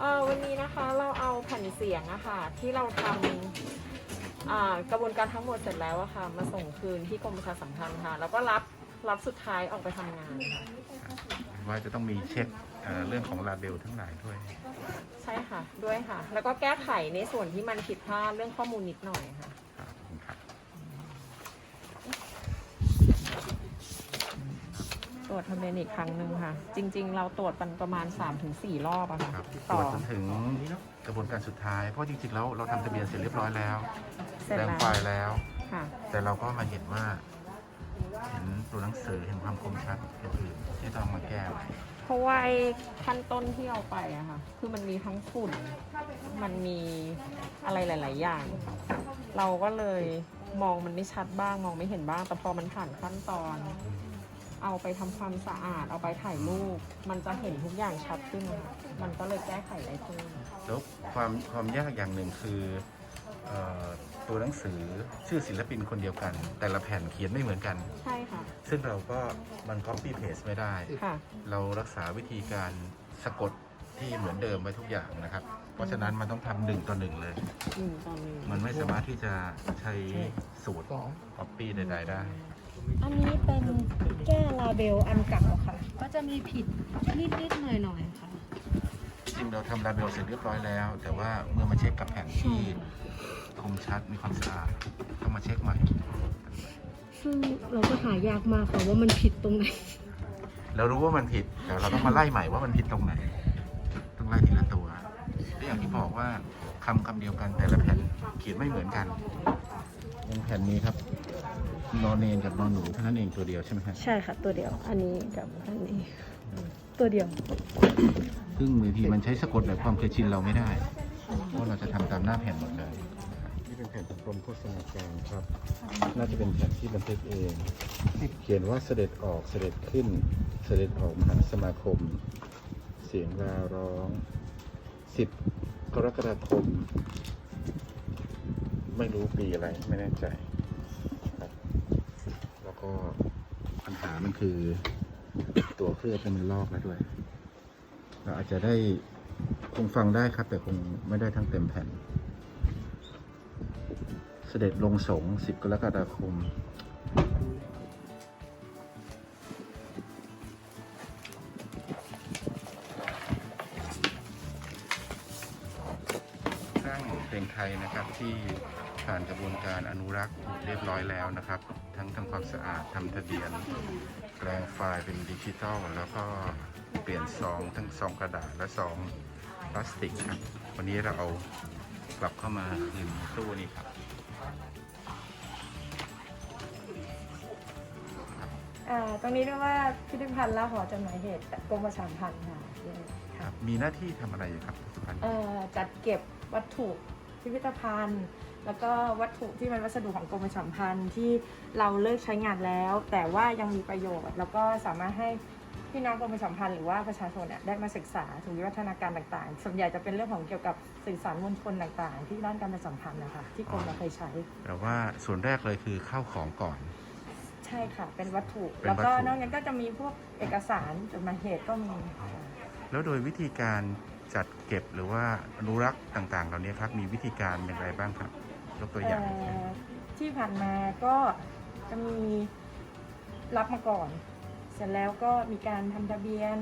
เอ่อวันนี้นะคะเราเอาแผ่นเสียงอะค่ะที่เราทำอ่ากระบวนการทั้งหมดเสร็จแล้วอะค่ะ มาส่งคืนที่กรมประชาสัมพันธ์ค่ะ แล้วก็รับรับสุดท้ายออกไปทำงานค่ะว่าจะต้องมีเช็คเอ่อเรื่องของลาเบลทั้งหลายด้วย ใช่ค่ะด้วยค่ะ แล้วก็แก้ไขในส่วนที่มันผิดพลาดเรื่องข้อมูลนิดหน่อยค่ะ ครับขอบคุณครับ ตร วจทะเบียนอีกครั้งหนึ่งค่ะ จริง ๆ เราตรวจมันประมาณ 3-4 รอบอะค่ะครับตรต่อ วจจนถึงกระบวนการสุดท้าย เพราะจริงๆแล้วเราทำทะเบียนเสร็จเรียบร้อยแล้วเสร็จแปลงแล้วไฟล์แล้ว ค่ะ แต่เราก็มาเห็นว่า เห็นตัวหนังสือเห็นความคมชัดอื่นๆที่ต้องมาแก้ใหม่เพราะว่าไอ้ขั้นต้นที่เอาไปอะค่ะ คือมันมีทั้งฝุ่น มันมีอะไรหลาย ๆ อย่าง เราก็เลยมองมันไม่ชัดบ้าง มองไม่เห็นบ้าง แต่พอมันผ่านขั้นตอน เอาไปทำความสะอาด เอาไปถ่ายรูปมันจะเห็นทุกอย่างชัดขึ้นค่ะมันก็เลยแก้ไขได้ขึ้นแล้วความความยากอย่างหนึ่งคือเอ่อตัวหนังสือชื่อศิลปินคนเดียวกัน แต่ละแผ่นเขียนไม่เหมือนกัน ใช่ค่ะ ซึ่งเราก็มัน copy paste ไม่ได้ ค่ะ เรารักษาวิธีการสะกดที่เหมือนเดิมไว้ทุกอย่างนะครับ เพราะฉะนั้นมันต้องทำหนึ่งต่อหนึ่งเลย หนึ่งตอนหนึ่ง มันไม่สามารถที่จะใช้สูตร copy ใดๆได้ อันนี้เป็นแก้ลาเบลอันเก่าค่ะ ก็จะมีผิดนิดๆหน่อยๆค่ะ จริงเราทำลาเบลเสร็จเรียบร้อยแล้ว แต่ว่าเมื่อมาเช็คกับแผ่นที่คมชัดมีความสะอาดต้องมาเช็คใหม่ ซึ่งเราก็หายากมากค่ะว่ามันผิดตรงไหน เรารู้ว่ามันผิดแต่เราต้องมาไล่ใหม่ว่ามันผิดตรงไหนต้องไล่ทีละตัวและอย่างที่บอกว่าคำคำเดียวกันแต่ละแผ่นเขียนไม่เหมือนกันอย่างแผ่นนี้ครับ นอนเนนกับนอนหนูเท่านั้นเองตัวเดียวใช่ไหมครับใช่ค่ะ ตัวเดียว อันนี้กับอันนี้ตัวเดียว ซึ่งบางทีมันใช้สะกดแบบความเคยชินเราไม่ได้ เพราะเราจะทำตามหน้าแผ่นหมดเลย นี่เป็นแผ่นของกรมโฆษณาการครับ น่าจะเป็นแผ่นที่บันทึกเอง เขียนว่าเสด็จออกเสด็จขึ้น เสด็จออกมหาสมาคม เสียงลาร้อง 10 กรกฎาคม ไม่รู้ปีอะไรไม่แน่ใจครับแล้ว ก็ปัญหามันคือตัวเครื่องมันลอกแล้วด้วย เราอาจจะได้คงฟังได้ครับ แต่คงไม่ได้ทั้งเต็มแผ่น เสด็จลงสงฆ์10กรกฎาคมสร้งเพลงไทยนะครับที่ ผ่านกระบวนการอนุรักษ์เรียบร้อยแล้วนะครับ ทั้งทำความสะอาดทำทะเบียน แปลงไฟล์เป็นดิจิทัล แล้วก็เปลี่ยนซองทั้งซองกระดาษและซองพลาสติกครับวันนี้เราเอากลับเข้ามาคืนตู้นี้ครับอ่าตรงนี้เรียกว่าพิพิธภัณฑ์ละหอจำหน่ายเหตุกรมประชาสัมพันธ์ค่ะครับมีหน้าที่ทำอะไรอยู่ครับสุพรรณเอ่อจัดเก็บวัตถุพิพิธภัณฑ์ แล้วก็วัตถุที่เป็นวัสดุของกรมประชาสัมพันธ์ที่เราเลิกใช้งานแล้ว แต่ว่ายังมีประโยชน์ แล้วก็สามารถให้พี่น้องกรมประชาสัมพันธ์หรือว่าประชาชนเนี่ยได้มาศึกษาถึงวิวัฒนาการต่างๆ ส่วนใหญ่จะเป็นเรื่องของเกี่ยวกับสื่อสารมวลชนต่างๆ ที่ด้านการประชาสัมพันธ์นะคะที่กรมเราเคยใช้ แต่ว่าส่วนแรกเลยคือเข้าของก่อน ใช่ค่ะ เป็นวัตถุ เป็นแล้ววัตก็ถุนอกนั้นก็จะมีพวกเอกสารจดหมายเหตุก็มีค่ะ แล้วโดยวิธีการจัดเก็บหรือว่าอนุรักษ์ต่างๆ เหล่านี้ครับมีวิธีการอย่างไรบ้างครับ ยกตัวอย่างเอ่อที่ผ่านมาก็จะมีรับมาก่อน เสร็จแล้วก็มีการทำทะเบียน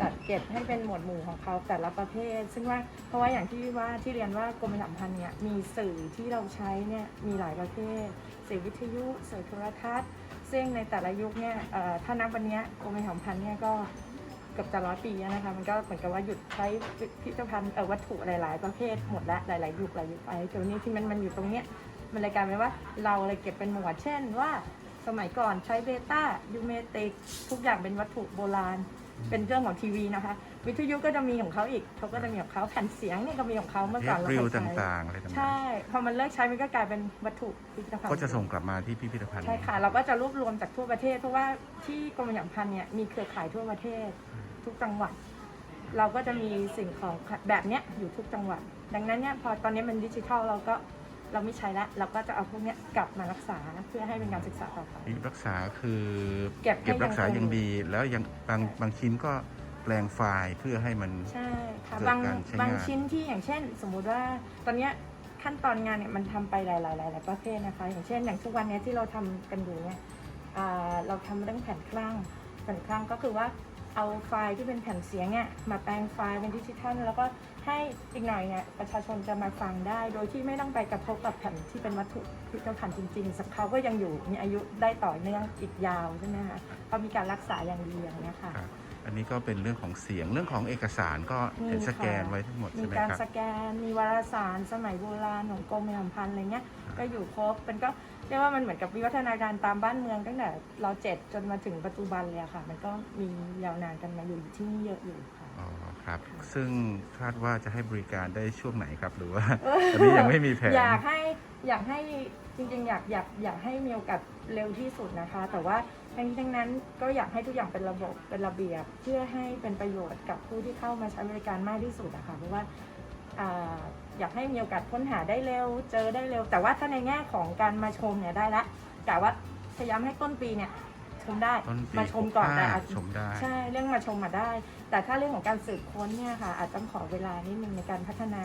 จัดเก็บให้เป็นหมวดหมู่ของเขาแต่ละประเภท ซึ่งว่าเพราะว่าอย่างที่ว่าที่เรียนว่ากรมประชาสัมพันธ์เนี่ยมีสื่อที่เราใช้เนี่ยมีหลายประเภทสื่อวิทยุสื่อโทรทัศน์ ซึ่งในแต่ละยุคเนี่ยเอ่อถ้านับวันเนี้ยกรมประชาสัมพันธ์เนี่ยก็ เกือบจะร้อยปีนะคะ มันก็เหมือนกับว่าหยุดใช้พิพิธภัณฑ์เอ่อวัตถุหลาย ๆ ประเภทหมดละหลาย ๆ ยุคหลายยุคไปจนนี้ที่มันมันอยู่ตรงเนี้ยมันเลยกลายเป็นว่าเราเลยเก็บเป็นหมวดเช่นว่าสมัยก่อนใช้เบต้ายูเมติกทุกอย่างเป็นวัตถุโบราณ เป็นเรื่องของทีวีนะคะ วิทยุก็จะมีของเขาอีกเขาก็จะมีของเขาแผ่นเสียงนี่ก็มีของเขาเมื่อก่อนเราเคยใช้่างๆอะไรต่างใช่พอมันเลิกใช้มันก็กลายเป็นวัตถุพิพิธภัณฑ์ก็จะส่งกลับมาที่พิพิธภัณฑ์ใช่ค่ะเราก็จะรวบรวมจากทั่วประเทศ เพราะว่าที่กรมประชาสัมพันเนี่ยมีเครือข่ายทั่วประเทศ ทุกจังหวัด เราก็จะมีสิ่งของแบบเนี้ยอยู่ทุกจังหวัด ดังนั้นเนี่ยพอตอนนี้มันดิจิทัลเราก็เราไม่ใช้ละเราก็จะเอาพวกเนี้ยกลับมารักษาเพื่อให้เป็นการศึกษาต่อไปรักษาคือเก็บให้รักษายังคงอย่างดี แล้วยังบางบางชิ้นก็แปลงไฟล์เพื่อให้มันใช่ค่ะเกิดบางการใช้งานบางชิ้นที่อย่างเช่น สมมุติว่าตอนเนี้ยขั้นตอนงานเนี่ยมันทำไปหลายๆหลายหลายประเภทนะคะ อย่างเช่น อย่างทุกวันเนี้ยที่เราทำกันอยู่เนี่ยอ่าเราทำเรื่องแผ่นคลั่งแผ่นคลั่งก็คือว่า เอาไฟล์ที่เป็นแผ่นเสียงเนี่ยมาแปลงไฟล์เป็นดิจิทัลแล้วก็ให้อีกหน่อยเนี่ยประชาชนจะมาฟังได้ โดยที่ไม่ต้องไปกระทบกับแผ่นที่เป็นวัตถุพิพิธภัณฑ์จริงๆสักเขาก็ยังอยู่มีอายุได้ต่อเนื่องอีกยาวใช่ไหมคะเพราะมีการรักษาอย่างดีอย่างเนี้ยค่ะ อันนี้ก็เป็นเรื่องของเสียงเรื่องของเอกสารก็เห็นมีสแกนค่ะไว้ทั้งหมดมีใช่ไหมการครับ สแกนมีวารสารสมัยโบราณของกรมประชาสัมพันธ์อะไรเงี้ยก็อยู่ครบเป็นก็เรียกว่ามันเหมือนกับวิวัฒนาการตามบ้านเมืองตั้งแต่เราเจ็ดจนมาถึงปัจจุบันเลยอะค่ะ มันก็มียาวนานกันมาอยู่ที่นี่เยอะอยู่ค่ะ อ๋อครับ ซึ่งคาดว่าจะให้บริการได้ช่วงไหนครับ หรือว่าตอนนี้ยังไม่มีแผน อยากให้อยากให้จริงๆ อยากอยากอยากให้มีโอกาสเร็วที่สุดนะคะ แต่ว่า ทั้งนี้ทั้งนั้นก็อยากให้ทุกอย่างเป็นระบบเป็นระเบียบ เพื่อให้เป็นประโยชน์กับผู้ที่เข้ามาใช้บริการมากที่สุดนะคะเพราะว่าอ่าอยากให้มีโอกาสค้นหาได้เร็ว เจอได้เร็ว แต่ว่าถ้าในแง่ของการมาชมเนี่ยได้ละแต่ว่าพยายามให้ต้นปีเนี่ยชมได้ต้นปีมาชมก่อนแต่65อาจชมได้ใช่เรื่องมาชมมาได้ แต่ถ้าเรื่องของการสืบค้นเนี่ยค่ะ อาจต้องขอเวลานิดนึงในการพัฒนา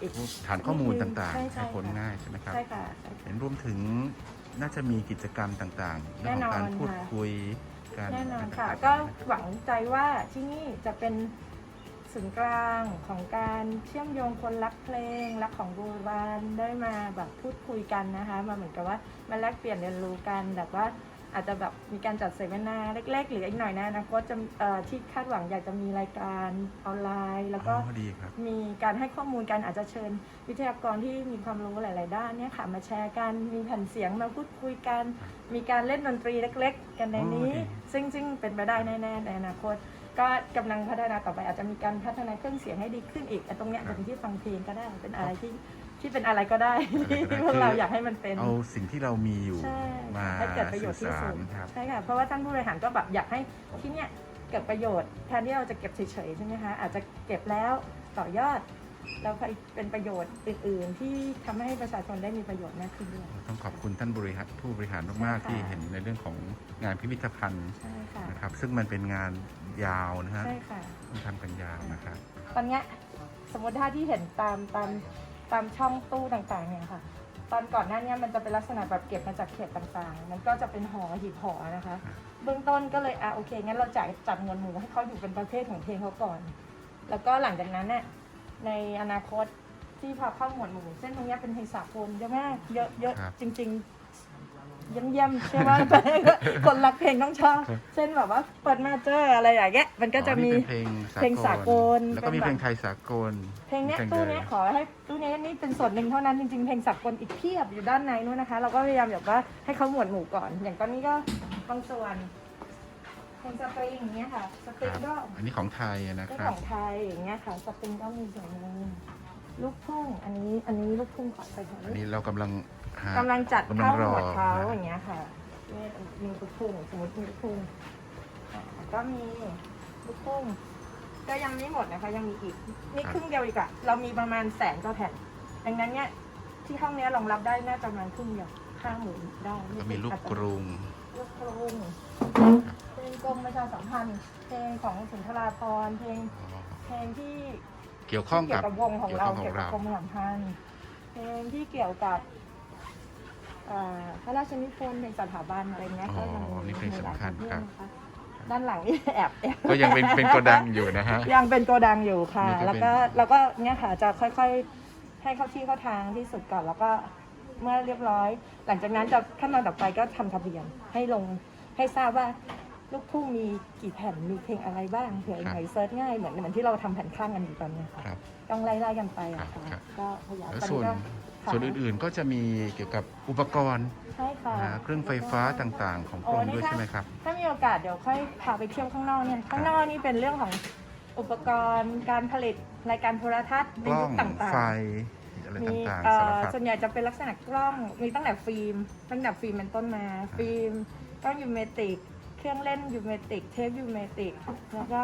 อีกฐานข้อมูลต่างใช่ๆใช่ให้ค้นค่ะง่ายใช่ไหมครับใช่ค่ะใช่ค่ะเห็นรวมถึง น่าจะมีกิจกรรมต่างๆเรื่องของการแน่นอนพูดค่ะคุยการแน่นอนค่ะต่างๆก็นะครับหวังใจว่าที่นี่จะเป็นศูนย์กลางของการเชื่อมโยงคนรักเพลงรักของโบราณได้มาแบบพูดคุยกันนะคะ มาเหมือนกับว่ามาแลกเปลี่ยนเรียนรู้กันแบบว่า อาจจะแบบมีการจัดเสวนาเล็ก ๆ หรืออีกหน่อยนะอนะก็จะเอ่อที่คาดหวังอยากจะมีรายการออนไลน์ แล้วก็อ๋อดีครับ มีการให้ข้อมูลกันอาจจะเชิญ วิทยากรที่มีความรู้หลาย ๆ ด้านเนี่ยค่ะมาแชร์กันมีแผ่นเสียงมาพูดคุยกัน มีการเล่นดนตรีเล็ก ๆ กันในนี้ อ๋อดี ซึ่งซึ่งเป็นไปได้แน่ ๆ ในอนาคต ก็กำลังพัฒนาต่อไปอาจจะมีการพัฒนาเครื่องเสียงให้ดีขึ้นอีกไอ้ตรงเนี้ยเป็นที่ฟังเพลงก็ได้เป็นอะไรที่ ที่เป็นอะไรก็ได้ที่พวกเราอยากให้มันเป็น เอาสิ่งที่เรามีอยู่ใช่มาให้เกิดประโยชน์ที่สื่อสุสาดรครับ ใช่ค่ะเพราะว่าท่านผู้บริหารก็แบบอยากให้ที่เนี่ยเกิดประโยชน์แทนที่เราจะเก็บเฉยๆใช่ไหมคะอาจจะเก็บแล้วต่อยอดแล้วไปเป็นประโยชน์อื่น ๆ ที่ทำให้ประชาชนได้มีประโยชน์มากขึ้นด้วยต้องขอบคุณท่านบริหารผู้บริหารมากใช่ค่ะๆที่เห็นในเรื่องของงานพิพิธภัณฑ์ใช่ค่ะนะครับ ซึ่งมันเป็นงานยาวนะฮะใช่ค่ะต้องทำกันยาวนะครับตอนเนี้ยสมมติถ้าที่เห็นตามตาม ตามช่องตู้ต่างๆเนี่ยค่ะ ตอนก่อนหน้าเนี้มันจะเป็นลักษณะแบบเก็บมาจากเขตต่างๆ มันก็จะเป็นหอหีบหอนะคะครับเบื้องต้นก็เลยอะโอเคงั้นเราจ่ายจัดเงินหมู่ให้เขาอยู่เป็นประเภทของเพลงเขาก่อน แล้วก็หลังจากนั้นเนี่ยในอนาคตที่พอเข้าหมวดหมู่เส้นตรงเนี้ยเป็นเพลงสากลเยอะมากเยอะเยอะครับจริง ๆ เยี่ยมๆใช่ไหม คนรักเพลงต้องชอบ เช่นแบบว่าเปิดมาเจออะไรอย่างเงี้ยมันก็จะอ๋อมีนี่เป็นเพลงสากลเพลงสากลแล้วก็มีเป็นแบบเพลงไทยสากลเพลงเนี้ยมีตู้เนี้ยขอให้ตู้เนี้ยนี่เป็นส่วนหนึ่งเท่านั้นจริงๆเพลงสากลอีกเพียบอยู่ด้านในนู้นนะคะ เราก็พยายามแบบว่าให้เขาหมวดหมู่ก่อน อย่างตอนนี้ก็บางส่วนเพลงสตริงอย่างเงี้ยค่ะสตริงครับก็อันนี้ของไทยนะก็ครัขบ องไทยอย่างเงี้ยค่ะสตริงก็มีส่วนหนึ่งลูกทุ่งอันนี้อันนี้ลูกทุ่งขอไปทางอันนี้นี้เรากำลัง หากำลังจัดกำลังเข้ารอหมวดเขานะอย่างเงี้ยค่ะนี่มีลูกทุ่งสมมติมีลูกทุ่งอ่าก็มีลูกทุ่งก็ยังไม่หมดนะคะ ยังมีอีกนี่ครึ่งเดียวอีกอะเรามีประมาณแสนกว่าแผ่น ดังนั้นเนี่ยที่ห้องเนี้ยรองรับได้น่าจะประมาณครึ่งเดียวข้างหมื่นได้ก็มีลูกกรุงลูกกรุงเพลงกรมประชาสัมพันธ์เพลงของสุนทราภรณ์เพลงอ๋อเพลงที่ เกี่ยวข้องเกี่กัยบวกับวงของเราเกี่เกี่ยยววกักับบกรมประชาสัมพันธ์เพลงที่เกี่ยวกับอ่า พระราชนิพนธ์ในสถาบันอะไรเงี้ยก็ยังอ๋อนี่เพลงสำคัญมีหลายครับประเภทนะคะด้านหลังนี่แอบแอบ ก็ยังเป็นเป็นโกดังอยู่นะฮะ ยังเป็นโกดังอยู่ค่ะ นี่ก็เป็น แล้วก็แล้วก็เนี่ยค่ะจะค่อยๆ ให้เข้าที่เข้าทางที่สุดก่อนแล้วก็เมื่อเรียบร้อย หลังจากนั้นจะขั้นตอนต่อไปก็ทำทะเบียนให้ลงให้ทราบว่าลูกทุ่งมีกี่แผ่นมีเพลงอะไรบ้างเผื่อหน่อยเซิร์ชง่ายเหมือนเหมือนที่เราทำแผ่นข้างกันอยู่ตอนเนี้ยค่ะครับ ต้องไล่ๆกันไปอะครัค่ะบก็พยายามแล้วตอนส่วนนี้ก็ ส่วนอื่นๆก็จะมีเกี่ยวกับอุปกรณ์ใช่ค่ะนะฮะเครื่องไฟฟ้าต่างๆ ของกรมด้วยใช่ไหมครับ ถ้ามีโอกาสเดี๋ยวค่อยพาไปเที่ยวข้างนอกเนี่ยข้างนอกนี่เป็นเรื่องของอุปกรณ์การผลิตรายการโทรทัศน์ในกล้อยุงคต่างไฟๆ อะไรมีต่างๆเอ่สารอพัด ส่วนใหญ่จะเป็นลักษณะกล้องมีตั้งแต่ฟิล์มตั้งแต่ฟิล์มเป็นต้นมา ฟิล์มกล้องยูเมติก เครื่องเล่นยูเมติกเทปยูเมติกแล้วก็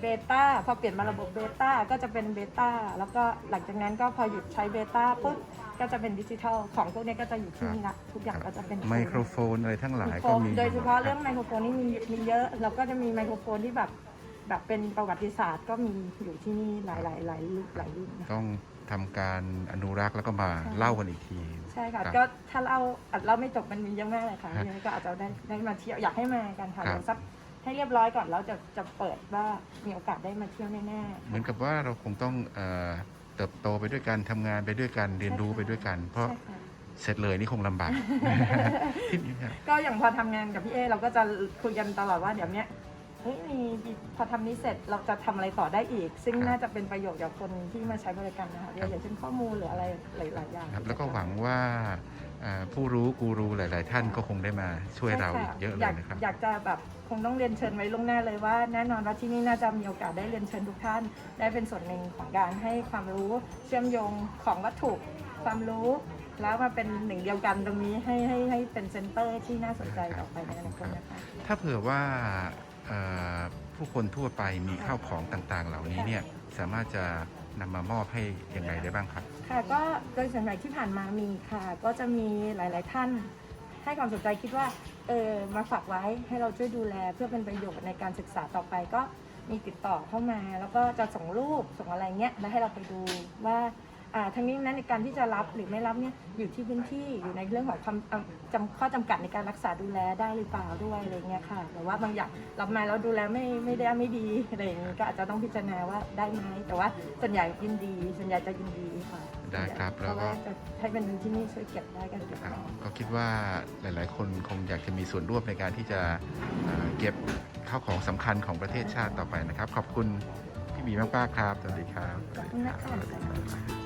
เบต้าพอเปลี่ยนมาระบบเบต้าก็จะเป็นเบต้าแล้วก็หลังจากนั้นก็พอหยุดใช้เบต้าปุ๊บก็จะเป็นดิจิทัลของพวกนี้ก็จะอยู่ที่นี่ละทุกอย่างก็จะเป็นไมโครโฟนอะไรทั้งหลายครก็บมีโดยเฉพาะเรื่องไมโครโฟนนี่มีมีเยอะแล้วก็จะมีไมโครโฟนที่แบบแบบเป็นประวัติศาสตร์ก็มีอยู่ที่นี่หลายหลายหลายรุ่นหลายรุ่นนะคะต้องทำการอนุรักษ์แล้วก็มาใช่เล่ากันอีกที ใช่ค่ะรับก็ถ้าเราอัดเราไม่จบมันมีเยอะมากเลยค่ะฮะยังไงก็อาจจะได้ได้มาเที่ยวอยากให้มากันค่ะครับ เดี๋ยวสักให้เรียบร้อยก่อนแล้วจะจะเปิดว่ามีโอกาสได้มาเที่ยวแน่ๆเหมือนกับว่าเราคงต้องเอ่อเติบโตไปด้วยกันทำงานไปด้วยกันเรียนรู้ไปด้วยกัน เพราะใช่ค่ะ เสร็จเลยนี่คงลำบากที่นี่ครับก็อย่างพอทำงานกับพี่เอเราก็จะคุยกันตลอดว่าเดี๋ยวเนี้ย เฮ้ยมีพอทำนี้เสร็จเราจะทำอะไรต่อได้อีก ซึ่งครับ น่าจะเป็นประโยชน์กับคนที่มาใช้บริการนะคะอย่างเช่นข้อมูลหรืออะไรหลาย ๆ อย่าง ครับแล้วก็หวังว่าเอ่อผู้รู้กูรูหลาย ๆ ท่านก็คงได้มาช่วยเราอีกเยอะเลอยากนะครับ อยากจะแบบคงต้องเรียนเชิญไว้ล่วงหน้าเลยว่า แน่นอนว่าที่นี่น่าจะมีโอกาสได้เรียนเชิญทุกท่าน ได้เป็นส่วนหนึ่งของการให้ความรู้เชื่อมโยงของวัตถุความรู้ แล้วมาเป็นหนึ่งเดียวกันตรงนี้ให้ให้ให้เป็นเซ็นเตอร์ที่น่าสนใจต่อไปในอนาคตนะคะ ถ้าเผื่อว่าเอ่อ ผู้คนทั่วไปมีข้าวของต่างๆ เหล่านี้เนี่ยสามารถจะนำมามอบให้อยังไงได้บ้างครับ ค่ะก็โดยส่วนใหญ่ที่ผ่านมามีค่ะ ก็จะมีหลาย ๆ ท่าน ให้ความสนใจคิดว่าเออมาฝากไว้ให้เราช่วยดูแลเพื่อเป็นประโยชน์ในการศึกษาต่อไปก็มีติดต่อเข้ามา แล้วก็จะส่งรูปส่งอะไรเงี้ยแล้วให้เราไปดูว่า ทั้งนี้นั้นในการที่จะรับหรือไม่รับเนี่ยอยู่ที่พื้นที่อยู่ในเรื่องของความอ่าจำข้อจำกัดในการรักษาดูแลได้หรือเปล่าด้วยอะไรเงี้ยค่ะแต่ว่าบางอย่างรับมาแล้วดูแลไม่ไม่ได้ไม่ดีอะไรอย่างงี้ก็อาจจะต้องพิจารณาว่าได้ไหมแต่ว่าส่วนใหญ่ยินดี ส่วนใหญ่จะยินดีค่ะได้ครับเพแล้วก็ราะว่าจะให้เป็นที่นี่ช่วยเก็บได้กันเก็บครับของก็คิดว่าหลาย ๆ คนคงอยากจะมีส่วนร่วมในการที่จะเอ่อเก็บข้าวของสำคัญของประเทศชาติต่อไปนะครับ ขอบคุณพี่หมีมากๆครับสวัสดีครับขอบคุณนะคะสวัสดีครับ